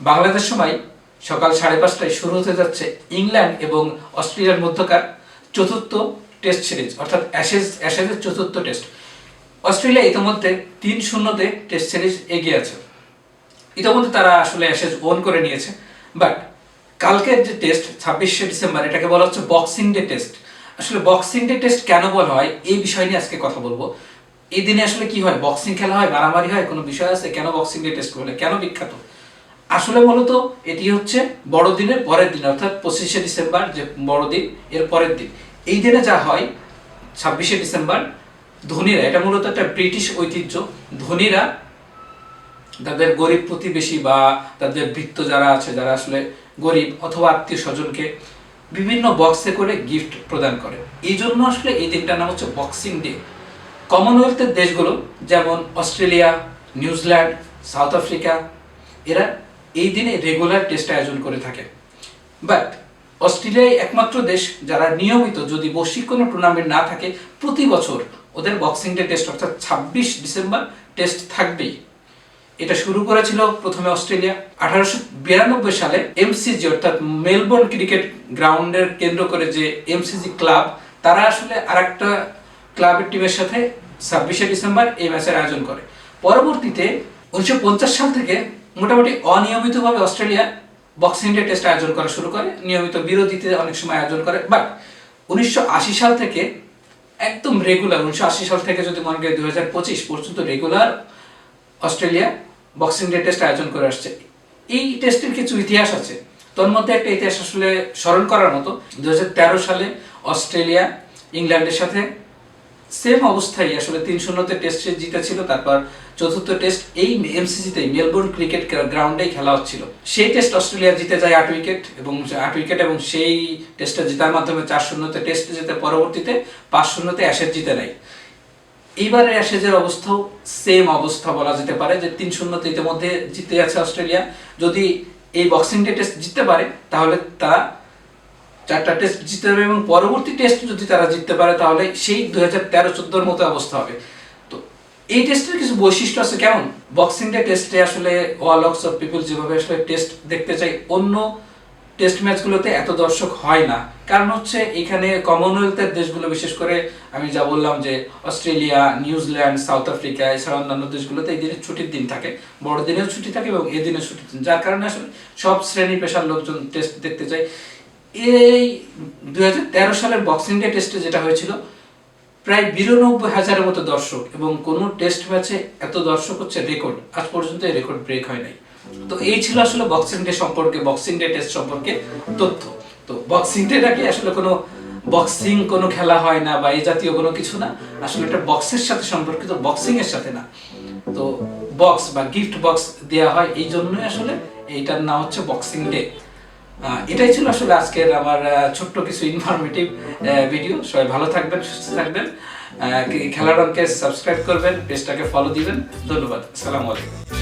বাংলাদেশ সময় সকাল সাড়ে পাঁচটায় শুরু হতে যাচ্ছে ইংল্যান্ড এবং অস্ট্রেলিয়ার মধ্যকার চতুর্থ টেস্ট সিরিজ, অর্থাৎ অ্যাশেজ, অ্যাশেজের চতুর্থ টেস্ট। অস্ট্রেলিয়া ইতিমধ্যে তিন শূন্যতে টেস্ট সিরিজ এগিয়ে আছে। ইতিমধ্যে তারা আসলে অ্যাশেজ ওন করে নিয়েছে। বাট কালকের যে টেস্ট, ছাব্বিশে ডিসেম্বর, এটাকে বলা হচ্ছে বক্সিং ডে টেস্ট আসলে বক্সিং ডে টেস্ট কেন বলা হয়, এই বিষয় নিয়ে আজকে কথা বলব। এই দিনে আসলে কি হয়? বক্সিং খেলা হয়, মারামারি হয়, কোনো বিষয় আছে? কেন বক্সিং ডে টেস্ট বলে কেন বিখ্যাত? আসলে মূলত এটি হচ্ছে বড়দিনের পরের দিন, অর্থাৎ পঁচিশে ডিসেম্বর, যে বড়দিন, এর পরের দিন। এই দিনে যা হয়, ছাব্বিশে ডিসেম্বর, ধনীরা, এটা মূলত একটা ব্রিটিশ ঐতিহ্য, ধনীরা তাদের গরিব প্রতিবেশী বা তাদের বৃত্ত যারা আছে, যারা আসলে গরিব অথবা আত্মীয় স্বজনকে বিভিন্ন বক্সে করে গিফট প্রদান করে। এই জন্য আসলে এই দিনটার নাম হচ্ছে বক্সিং ডে কমনওয়েলথের দেশগুলো, যেমন অস্ট্রেলিয়া, নিউজিল্যান্ড, সাউথ আফ্রিকা, এরা এই দিনে রেগুলার টেস্ট আয়োজন করে থাকে। বাট অস্ট্রেলিয়ায় একমাত্র দেশ যারা নিয়মিত যদি বৈশ্বিক কোনো টুর্নামেন্ট না থাকে, প্রতি বছর ওদের বক্সিং ডে টেস্ট অর্থাৎ ছাব্বিশ ডিসেম্বর টেস্ট থাকবেই। এটা শুরু করেছিল প্রথমে অস্ট্রেলিয়া আঠারোশো বিরানব্বই সালে এমসিজি অর্থাৎ মেলবোর্ন ক্রিকেট গ্রাউন্ডের কেন্দ্র করে যে এমসিজি ক্লাব তারা আসলে আরেকটা ক্লাবের টিমের সাথে ছাব্বিশে ডিসেম্বর এই ম্যাচের আয়োজন করে। পরবর্তীতে উনিশশো পঞ্চাশ সাল থেকে মোটামুটি অনিয়মিতভাবে অস্ট্রেলিয়া বক্সিং ডে টেস্ট আয়োজন করা শুরু করে। নিয়মিত বিরতিতে অনেক সময় আয়োজন করে। বাট উনিশশো আশি সাল থেকে একদম রেগুলার উনিশশো আশি সাল থেকে যদি মনে করি দু হাজার পঁচিশ পর্যন্ত regular Australia boxing day test আয়োজন করে আসছে। এই টেস্টের কিছু ইতিহাস আছে। তোর মধ্যে একটা ইতিহাস আসলে স্মরণ করার মতো। দু হাজার তেরো সালে অস্ট্রেলিয়া ইংল্যান্ডের সাথে সেম অবস্থায় আসলে তিন শূন্যতে টেস্ট জিতেছিল, তারপর চতুর্থ টেস্ট এই এমসিসিতে মেলবোর্ন ক্রিকেট গ্রাউন্ডেই খেলা হচ্ছিল। সেই টেস্ট অস্ট্রেলিয়া জিতে যায় আট উইকেট এবং আট উইকেট এবং সেই টেস্টটা জেতার মাধ্যমে চার শূন্যতে টেস্ট জিতে পরবর্তীতে পাঁচ শূন্যতে অ্যাশেজ জিতে নেয়। এইবারের অ্যাশেজের অবস্থাও সেম অবস্থা বলা যেতে পারে যে তিন শূন্যতে ইতিমধ্যে জিতে আছে অস্ট্রেলিয়া যদি এই বক্সিং ডে টেস্ট জিততে পারে, তাহলে তারা চারটা টেস্ট জিততে পারবে এবং পরবর্তী টেস্ট যদি তারা জিততে পারে, তাহলে সেই দুই হাজার তেরো, চোদ্দোর মতো অবস্থা হবে। তো এই টেস্টের কিছু বৈশিষ্ট্য আছে কেমন? বক্সিং ডে টেস্টে আসলে অল অক্স অফ পিপল যেভাবে আসলে টেস্ট দেখতে চাই অন্য টেস্ট ম্যাচগুলোতে এত দর্শক হয় না। কারণ হচ্ছে এখানে কমনওয়েলথের দেশগুলো, বিশেষ করে আমি যা বললাম যে অস্ট্রেলিয়া, নিউজিল্যান্ড, সাউথ আফ্রিকা, এছাড়া অন্যান্য দেশগুলোতে এই দিনে ছুটির দিন থাকে। বড় দিনেও ছুটি থাকে এবং এই দিনে ছুটির দিন। যার কারণে আসলে সব শ্রেণি পেশার লোকজন টেস্ট দেখতে চায়। এই দুই হাজার তেরো সালের বক্সিং ডে টেস্টে যেটা হয়েছিল, প্রায় বিরানব্বই হাজারের মতো দর্শক এবং কোনো টেস্ট ম্যাচে এত দর্শক হচ্ছে রেকর্ড আজ পর্যন্ত এই রেকর্ড ব্রেক হয় নাই। তো এই ছিল আসলে বক্সিং ডে সম্পর্কে বক্সিং ডে টেস্ট সম্পর্কে তথ্য। তো বক্সিং ডেটা কি আসলে কোনো বক্সিং কোনো খেলা হয় না বা এই জাতীয় কোনো কিছু না? আসলে এটা বক্সের সাথে সম্পর্কিত বক্সিং এর সাথে না। তো বক্স বা গিফট বক্স দেওয়া হয়, এই জন্যই আসলে এইটার নাম হচ্ছে বক্সিং ডে এটাই ছিল আসলে আজকের আমার ছোট্ট কিছু ইনফরমেটিভ ভিডিও সবাই ভালো থাকবেন, সুস্থ থাকবেন। খেলার অঙ্কে সাবস্ক্রাইব করবেন পেজটাকে ফলো দিবেন। ধন্যবাদ। সালাম আলাইকুম।